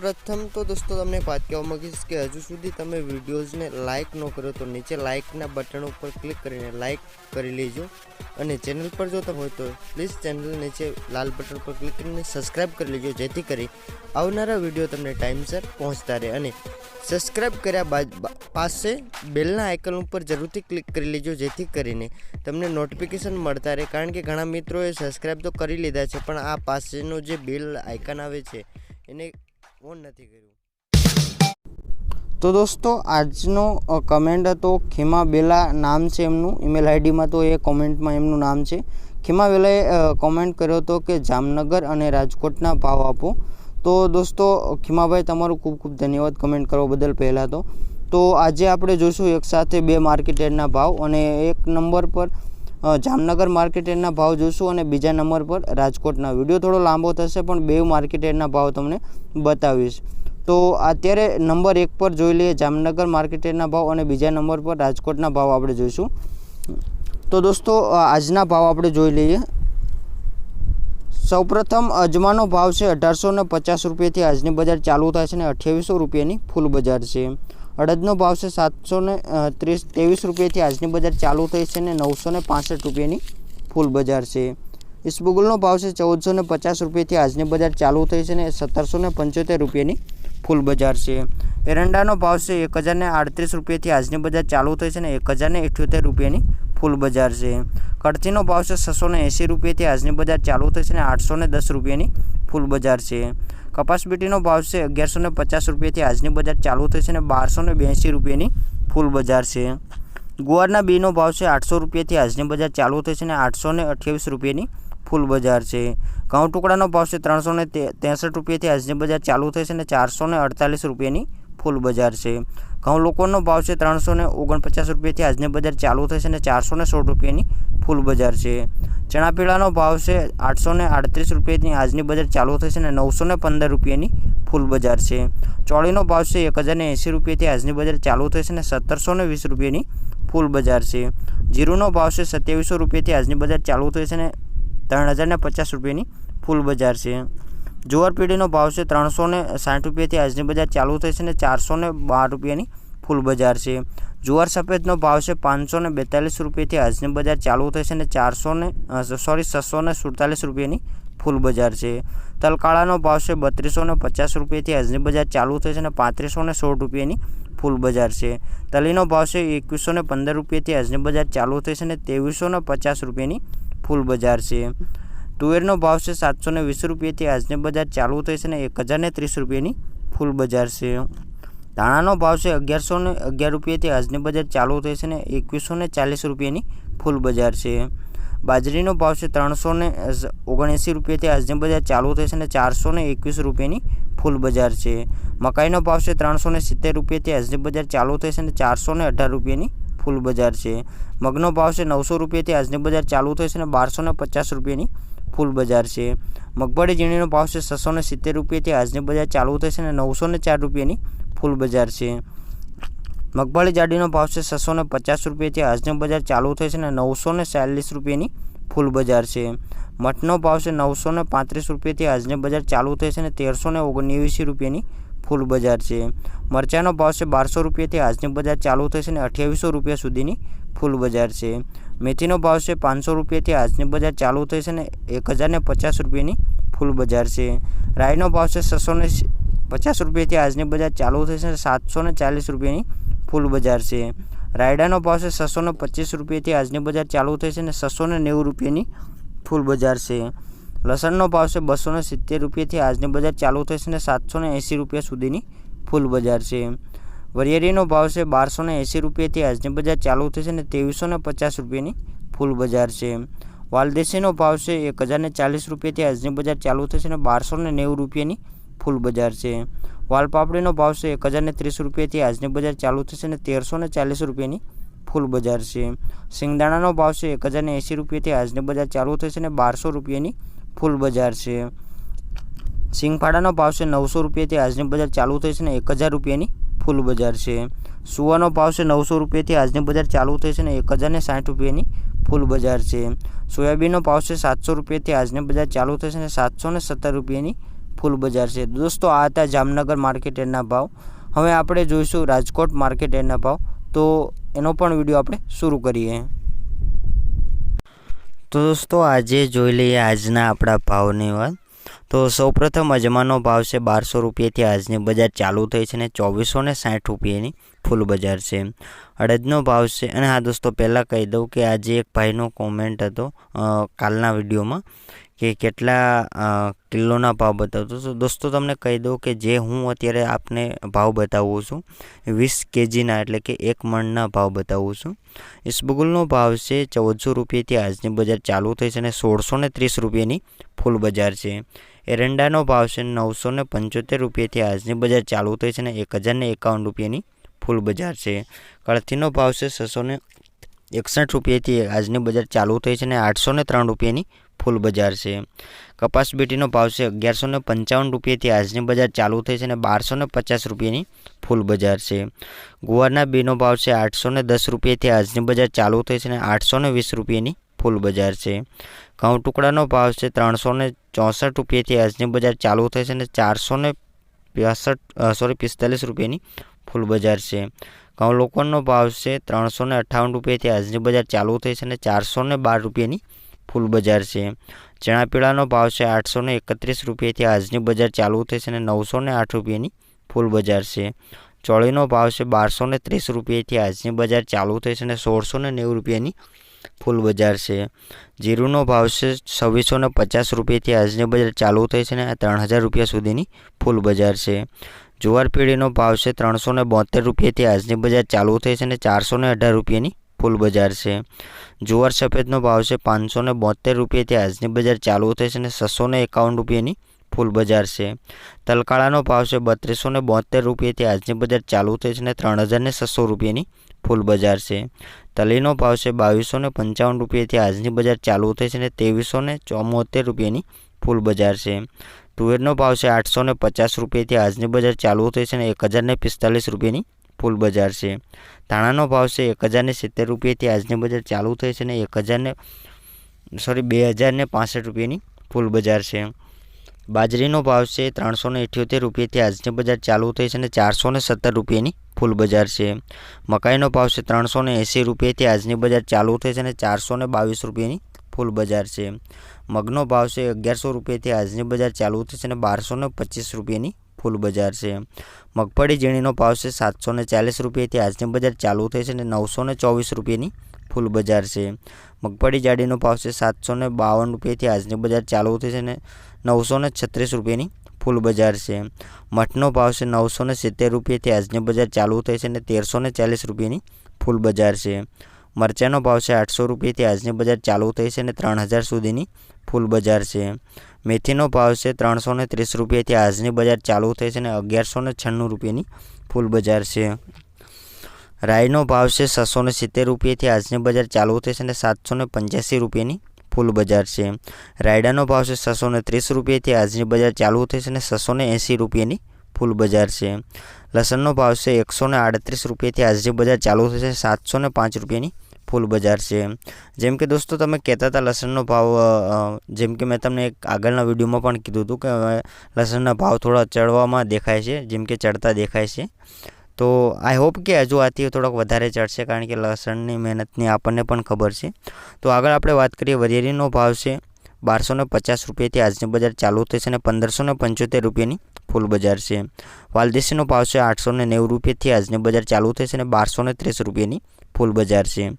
પ્રથમ તો દોસ્તો તમને એક વાત કહેવા માંગીશ કે હજુ સુધી તમે વિડીયોઝને લાઇક ન કરો તો નીચે લાઇકના બટન ઉપર ક્લિક કરીને લાઇક કરી લેજો. અને ચેનલ પર જો તમે હોય તો પ્લીઝ ચેનલ નીચે લાલ બટન પર ક્લિક કરીને સબસ્ક્રાઇબ કરી લેજો, જેથી કરી આવનારા વીડિયો તમને ટાઈમસર પહોંચતા રહે. અને સબસ્ક્રાઇબ કર્યા બાદ પાસે બેલના આઇકન ઉપર જરૂરથી ક્લિક કરી લેજો, જેથી કરીને તમને નોટિફિકેશન મળતા રહે. કારણ કે ઘણા મિત્રોએ સબસ્ક્રાઇબ તો કરી લીધા છે, પણ આ પાસેનો જે બેલ આઇકન આવે છે, એને ઓન નથી કર્યું. તો દોસ્તો, આજનો કમેન્ટ હતો ખીમા બેલા નામ છે એમનું. ઈમેલ આઈડીમાં તો એ કોમેન્ટમાં એમનું નામ છે. ખીમા બેલાએ કોમેન્ટ કર્યો હતો કે જામનગર અને રાજકોટના ભાવ આપો. તો દોસ્તો, ખીમાભાઈ, તમારું ખૂબ ખૂબ ધન્યવાદ કમેન્ટ કરવા બદલ પહેલાં તો. તો આજે આપણે જોઈશું એક સાથે બે માર્કેટેડના ભાવ અને એક નંબર પર જામનગર માર્કેટેડના ભાવ જોઈશું અને બીજા નંબર પર રાજકોટના. વીડિયો થોડો લાંબો થશે, પણ બે માર્કેટેડના ભાવ તમને બતાવીશ. તો અત્યારે નંબર એક પર જોઈ લઈએ, જામનગર માર્કેટના ભાવ અને બીજા નંબર પર રાજકોટના ભાવ આપણે જોઈશું. તો દોસ્તો આજના ભાવ આપણે જોઈ લઈએ. સૌપ્રથમ, અજમાનો ભાવ છે અઢારસો ને પચાસ રૂપિયાથી આજની બજાર ચાલુ થાય છે અને અઠ્યાવીસો રૂપિયાની ફૂલ બજાર છે. અડદનો ભાવ છે સાતસો ને ત્રીસ, ત્રેવીસ રૂપિયાથી આજની બજાર ચાલુ થઈ છે અને નવસો ને પાસઠ રૂપિયાની ફૂલ બજાર છે. ઇસબુગલનો ભાવ છે ચૌદસો ને પચાસ રૂપિયાથી આજની બજાર ચાલુ થઈ છે અને સત્તરસો ને પંચોતેર રૂપિયાની ફૂલ બજાર છે. એરંડાનો ભાવ છે એક હજારને આડત્રીસ રૂપિયાથી આજની બજાર ચાલુ થઈ છે અને એક હજારને ઇઠ્યોતેર રૂપિયાની ફૂલ બજાર છે. કડચીનો ભાવ છે છસો ને એંસી રૂપિયાથી આજની બજાર ચાલુ થઈ છે અને આઠસો ને દસ રૂપિયાની ફૂલ બજાર છે. કપાસ બીટીનો ભાવ છે અગિયારસો ને પચાસ રૂપિયાથી આજની બજાર ચાલુ થઈ છે અને બારસો ને બ્યાસી રૂપિયાની ફૂલ બજાર છે. ગુવારના બીનો ભાવ છે આઠસો રૂપિયાથી આજની બજાર ચાલુ છે અને આઠસો ને અઠ્યાવીસ રૂપિયાની ફૂલ બજાર છે. ઘઉં ટુકડાનો ભાવ છે ત્રણસો ને ત્રેસઠ રૂપિયાથી આજની બજાર ચાલુ થઈ છે અને ચારસો ને અડતાલીસ રૂપિયાની ફૂલ બજાર છે. ઘઉં લોકોનો ભાવ છે ત્રણસો ને ઓગણપચાસ રૂપિયાથી આજની બજાર ચાલુ થશે અને ચારસો ને સોળ રૂપિયાની ફૂલ બજાર છે. ચણા પીળાનો ભાવ છે આઠસો ને આડત્રીસ રૂપિયાની આજની બજાર ચાલુ થશે અને નવસો ને પંદર રૂપિયાની ફૂલ બજાર છે. ચોળીનો ભાવ છે એક હજાર ને એંસી રૂપિયાથી આજની બજાર ચાલુ થશે અને સત્તરસો ને વીસ રૂપિયાની ફૂલ બજાર છે. જીરુનો ભાવ છે સત્યાવીસો રૂપિયાથી આજની બજાર ચાલુ થશે અને ત્રણ હજાર ને પચાસ રૂપિયાની ફૂલ બજાર છે. જુવાર પેઢીનો ભાવ છે ત્રણસો ને સાઠ રૂપિયાથી આજની બજાર ચાલુ થઈ છે અને ચારસો ને બાર રૂપિયાની ફૂલ બજાર છે. જુવાર સફેદનો ભાવ છે પાંચસો ને બેતાલીસ રૂપિયાથી આજની બજાર ચાલુ થઈ છે અને ચારસો ને સોરી છસો ને સુડતાલીસ રૂપિયાની ફૂલ બજાર છે. તલકાળાનો ભાવ છે બત્રીસો ને પચાસ રૂપિયાથી આજની બજાર ચાલુ થઈ છે અને પાંત્રીસો ને સોળ રૂપિયાની ફૂલ બજાર છે. તલીનો ભાવ છે એકવીસો ને પંદર રૂપિયાથી આજની બજાર ચાલુ થઈ છે અને ત્રેવીસો ને પચાસ રૂપિયાની ફૂલ બજાર છે. તુવેરનો ભાવ છે સાતસો ને વીસ રૂપિયાથી આજની બજાર ચાલુ થઈ છે ને એક હજાર ને ત્રીસ રૂપિયાની ફૂલ બજાર છે. ધાણાનો ભાવ છે અગિયારસો ને અગિયાર રૂપિયાથી આજની બજાર ચાલુ થઈ છે ને એકવીસો ને ચાલીસ રૂપિયાની ફૂલ બજાર છે. બાજરીનો ભાવ છે ત્રણસો ને ઓગણએંસી રૂપિયાથી આજની બજાર ચાલુ થઈ છે ને ચારસો ને એકવીસ રૂપિયાની ફૂલ બજાર છે. મકાઈનો ભાવ છે ત્રણસો ને સિત્તેર રૂપિયાથી આજની બજાર ચાલુ થઈ છે ને ચારસો ને અઢાર રૂપિયાની ફૂલ બજાર છે. મગનો ભાવ છે નવસો રૂપિયાથી આજની બજાર ચાલુ થઈ છે ને બારસો ને પચાસ રૂપિયાની ફૂલ બજાર છે. મગફળી ઝીણીનો ભાવ છે છસો ને સિત્તેર રૂપિયાથી આજની બજાર ચાલુ થશે અને નવસો ને ચાર રૂપિયાની ફૂલ બજાર છે. મગફળી જાડીનો ભાવ છે છસો ને પચાસ રૂપિયાથી આજની બજાર ચાલુ થશે અને નવસો ને ચાલીસ રૂપિયાની ફૂલ બજાર છે. મઠનો ભાવ છે નવસો ને પાંત્રીસ રૂપિયાથી આજની બજાર ચાલુ થશે અને તેરસો ને ઓગણએંસી રૂપિયાની ફૂલ બજાર છે. મરચાંનો ભાવ છે બારસો રૂપિયાથી આજની બજાર ચાલુ થશે અને અઠ્યાવીસો રૂપિયા સુધીની ફૂલ બજાર છે. મેથીનો ભાવ છે પાંચસો રૂપિયાથી આજની બજાર ચાલુ થઈ છે અને એક હજારને પચાસ રૂપિયાની ફૂલ બજાર છે. રાઈનો ભાવ છે છસો ને પચાસ રૂપિયાથી આજની બજાર ચાલુ થઈ છે સાતસો ને ચાલીસ રૂપિયાની ફૂલ બજાર છે. રાયડાનો ભાવ છે છસો ને પચીસ રૂપિયાથી આજની બજાર ચાલુ થઈ છે ને નેવું રૂપિયાની ફૂલ બજાર છે. લસણનો ભાવ છે બસો ને સિત્તેર રૂપિયાથી આજની બજાર ચાલુ થઈ છે ને એંસી રૂપિયા સુધીની ફૂલ બજાર છે. વરિયાળીનો ભાવ છે બારસો ને એંસી રૂપિયાથી આજની બજાર ચાલુ થશે અને ત્રેવીસો ને પચાસ રૂપિયાની ફૂલ બજાર છે. વાલદેશીનો ભાવ છે એક હજાર ને ચાલીસ રૂપિયાથી આજની બજાર ચાલુ થશે અને બારસો ને નેવું રૂપિયાની ફૂલ બજાર છે. વાલપાપડીનો ભાવ છે એક હજાર ને ત્રીસ રૂપિયાથી આજની બજાર ચાલુ થશે અને તેરસો ને ચાલીસ રૂપિયાની ફૂલ બજાર છે. સિંગદાણાનો ભાવ છે એક હજાર ને એંસી રૂપિયાથી આજની બજાર ચાલુ થશે અને બારસો રૂપિયાની ફૂલ બજાર છે. સિંગફાડાનો ભાવ છે નવસો રૂપિયાથી આજની બજાર ચાલુ થશે અને એક હજાર રૂપિયાની ફૂલ બજાર છે. સુવાનો ભાવ છે નવસો રૂપિયાથી આજની બજાર ચાલુ થઈ છે ને એક હજારને સાઠ રૂપિયાની ફૂલ બજાર છે. સોયાબીનનો ભાવ છે સાતસો રૂપિયાથી આજની બજાર ચાલુ થઈ છે ને સાતસો ને સત્તર રૂપિયાની ફૂલ બજાર છે. દોસ્તો, આ હતા જામનગર માર્કેટ યાર્ડના ભાવ. હવે આપણે જોઈશું રાજકોટ માર્કેટ યાર્ડના ભાવ. તો એનો પણ વીડિયો આપણે શરૂ કરીએ. તો દોસ્તો, આજે જોઈ લઈએ આજના આપણા ભાવની વાત. તો સૌપ્રથમ અજમાનો ભાવ છે બારસો રૂપિયાથી આજની બજાર ચાલુ થઈ છે અને ચોવીસો ને સાઠ રૂપિયાની ફૂલ બજાર છે. અડદનો ભાવ છે અને હા દોસ્તો, પહેલાં કહી દઉં કે આજે એક ભાઈનો કોમેન્ટ હતો કાલના વિડીયોમાં કે કેટલા કિલોના ભાવ બતાવતો તો દોસ્તો, તમને કહી દઉં કે જે હું અત્યારે આપને ભાવ બતાવું છું વીસ કેજીના એટલે કે એક મણના ભાવ બતાવું છું. ઇસબગુલનો ભાવ છે ચૌદસો રૂપિયાથી આજની બજાર ચાલુ થઈ છે અને સોળસો ને ત્રીસ રૂપિયાની ફૂલ બજાર છે. એરંડાનો ભાવ છે નવસો ને પંચોતેર રૂપિયાથી આજની બજાર ચાલુ થઈ છે અને એક હજાર ને એકાવન રૂપિયાની ફૂલ બજાર છે. કળથીનો ભાવ છે છસો ને એકસઠ રૂપિયાથી આજની બજાર ચાલુ થઈ છે અને આઠસો ને ત્રણ રૂપિયાની ફૂલ બજાર છે. કપાસ બીટીનો ભાવ છે અગિયારસો ને પંચાવન રૂપિયાથી આજની બજાર ચાલુ થઈ છે અને બારસો ને પચાસ રૂપિયાની ફૂલ બજાર છે. ગુવારના બીનો ભાવ છે આઠસો ને દસ રૂપિયાથી આજની બજાર ચાલુ થઈ છે અને આઠસો ને વીસ રૂપિયાની ફૂલ બજાર છે. ઘઉં ટુકડાનો ભાવ છે ત્રણસો ને ચોસઠ રૂપિયાથી આજની બજાર ચાલુ થઈ છે અને ચારસો ને સોરી પિસ્તાલીસ રૂપિયાની ફૂલ બજાર છે. ઘઉં લોકોનો ભાવ છે ત્રણસો ને અઠ્ઠાવન રૂપિયાથી આજની બજાર ચાલુ થઈ છે અને ચારસો ને બાર રૂપિયાની ફૂલ બજાર છે. ચણા પીળાનો ભાવ છે આઠસો ને એકત્રીસ રૂપિયાથી આજની બજાર ચાલુ થઈ છે અને નવસો ને આઠ રૂપિયાની ફૂલ બજાર છે. ચોળીનો ભાવ છે બારસો ને ત્રીસ રૂપિયાથી આજની બજાર ચાલુ થઈ છે અને સોળસો ને નેવું રૂપિયાની ફૂલ બજાર છે. જીરુનો ભાવ છે છવ્વીસો ને પચાસ રૂપિયાથી આજની બજાર ચાલુ થઈ છે અને ત્રણ હજાર રૂપિયા સુધીની ફૂલ બજાર છે. જુવાર પેઢીનો ભાવ છે ત્રણસો ને બોતેર રૂપિયાથી આજની બજાર ચાલુ થઈ છે અને ચારસો ને અઢાર રૂપિયાની ફૂલ બજાર છે. જુવાર સફેદનો ભાવ છે પાંચસો ને બોતેર રૂપિયાથી આજની બજાર ચાલુ થઈ છે અને છસો ને એકાવન રૂપિયાની ફૂલ બજાર છે. તલકાળાનો ભાવ છે બત્રીસો ને બોતેર રૂપિયાથી આજની બજાર ચાલુ થઈ છે અને ત્રણ હજાર ને છસો રૂપિયાની ફૂલ બજાર છે. તલીનો ભાવ છે બાવીસો ને પંચાવન રૂપિયાથી આજની બજાર ચાલુ થઈ છે અને ત્રેવીસો ને ચોમોતેર રૂપિયાની ફૂલ બજાર છે. તુવેરનો ભાવ છે આઠસો ને પચાસ રૂપિયાથી આજની બજાર ચાલુ થઈ છે અને એક હજાર ને પિસ્તાલીસ રૂપિયાની ફૂલ બજાર છે. ધાણાનો ભાવ છે એક હજાર ને સિત્તેર રૂપિયાથી આજની બજાર ચાલુ થઈ છે અને એક હજાર ને સોરી બે હજાર ને પાસઠ રૂપિયાની ફૂલ બજાર છે. બાજરીનો ભાવ છે ત્રણસો ને ઇઠ્યોતેર રૂપિયાથી આજની બજાર ચાલુ થઈ છે અને ચારસો ને સત્તર રૂપિયાની ફૂલ બજાર છે. મકાઈનો ભાવ છે ત્રણસો ને એંસી રૂપિયાથી આજની બજાર ચાલુ થઈ છે અને ચારસો ને બાવીસ રૂપિયાની ફૂલ બજાર છે. મગનો ભાવ છે અગિયારસો રૂપિયાથી આજની બજાર ચાલુ છે અને બારસો ને પચીસ રૂપિયાની ફૂલ બજાર છે. મગફળી ઝીણીનો ભાવ છે સાતસો ને ચાલીસ રૂપિયાથી આજની બજાર ચાલુ થઈ છે અને નવસો ને ચોવીસ રૂપિયાની ફૂલ બજાર છે. મગફળી જાડીનો ભાવ છે સાતસો ને બાવન રૂપિયાથી આજની બજાર ચાલુ થઈ છે અને નવસો ને છત્રીસ રૂપિયાની ફૂલ બજાર છે. મઠનો ભાવ છે નવસો ને સિત્તેર રૂપિયાથી આજની બજાર ચાલુ થઈ છે અને તેરસો ને ચાલીસ રૂપિયાની ફૂલ બજાર છે. મરચાંનો ભાવ છે આઠસો રૂપિયાથી આજની બજાર ચાલુ થઈ છે અને ત્રણ હજાર સુધીની ફૂલ બજાર છે. મેથીનો ભાવ છે ત્રણસો ને ત્રીસ રૂપિયાથી આજની બજાર ચાલુ થઈ છે અને અગિયારસો ને છન્નું રૂપિયાની ફૂલ બજાર છે. રાઈનો ભાવ છે છસો ને સિત્તેર રૂપિયાથી આજની બજાર ચાલુ થઈ છે અને સાતસો ને પંચ્યાસી રૂપિયાની ફૂલ બજાર છે. રાયડાનો ભાવ છે છસો ને ત્રીસ રૂપિયાથી આજની બજાર ચાલુ થઈ છે અને છસો ને એંસી રૂપિયાની ફૂલ બજાર છે. લસણનો ભાવ છે એકસો ને આડત્રીસ રૂપિયાથી આજની બજાર ચાલુ થઈ છે સાતસો ને પાંચ રૂપિયાની ફૂલ બજાર છે. જેમ કે દોસ્તો, તમે કહેતા હતા લસણનો ભાવ જેમ કે મેં તમને એક આગળના વિડીયોમાં પણ કીધું હતું કે લસણના ભાવ થોડા ચડવામાં દેખાય છે, જેમ કે ચડતા દેખાય છે. તો આઈ હોપ કે હજુ આથી થોડોક વધારે ચડશે કારણ કે લસણની મહેનતની આપણને પણ ખબર છે. તો આગળ આપણે વાત કરીએ વરિયાળીનો ભાવ છે બારસો ને પચાસ રૂપિયાથી આજની બજાર ચાલુ થઈ છે અને પંદરસો ને પંચોતેર રૂપિયાની ફૂલ બજાર છે. વાલદેશીનો ભાવ છે આઠસો ને નેવું રૂપિયાથી આજની બજાર ચાલુ થઈ છે અને બારસો ને ત્રીસ રૂપિયાની ફૂલ બજાર છે.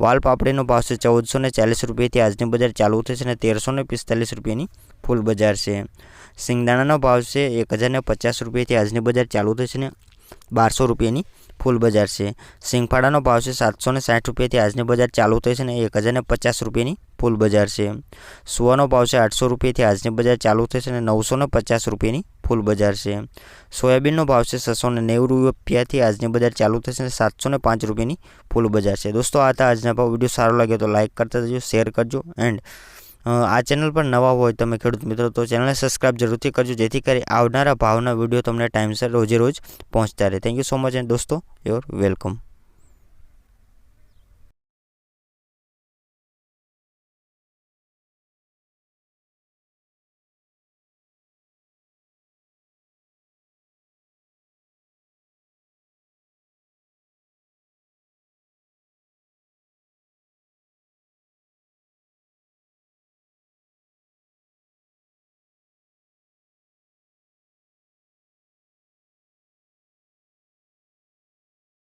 વાલ પાપડીનો ભાવ છે ચૌદસો ને ચાલીસ રૂપિયાથી આજની બજાર ચાલુ થશે અને તેરસો ને પિસ્તાલીસ રૂપિયાની ફૂલ બજાર છે. સિંગદાણાનો ભાવ છે એક હજારને પચાસ રૂપિયાથી આજની બજાર ચાલુ થશે ને બારસો રૂપિયાની ફૂલ બજાર છે. સિંગફાડાનો ભાવ છે સાતસો ને સાઠ રૂપિયાથી આજની બજાર ચાલુ થઈ છે ને એક હજાર ને પચાસ રૂપિયાની ફૂલ બજાર છે. સુવાનો ભાવ છે આઠસો રૂપિયાથી આજની બજાર ચાલુ થઈ છે અને નવસો ને પચાસ રૂપિયાની ફૂલ બજાર છે. સોયાબીનનો ભાવ છે છસો ને નેવું રૂપિયાથી આજની બજાર ચાલુ થશે અને સાતસો ને પાંચ રૂપિયાની ફૂલ બજાર છે. દોસ્તો, આ હતા આજના ભાવ. વીડિયો સારો લાગ્યો તો લાઇક કરતા જજો, શેર કરજો, એન્ડ આ ચેનલ પર નવા હોય તમે ખેડૂત મિત્રો, તો ચેનલને સબસ્ક્રાઇબ જરૂરથી કરજો, જેથી કરી આવનારા ભાવના વીડિયો તમને ટાઈમસર રોજે રોજ પહોંચતા રહે. Thank you so much and દોસ્તો યોર વેલકમ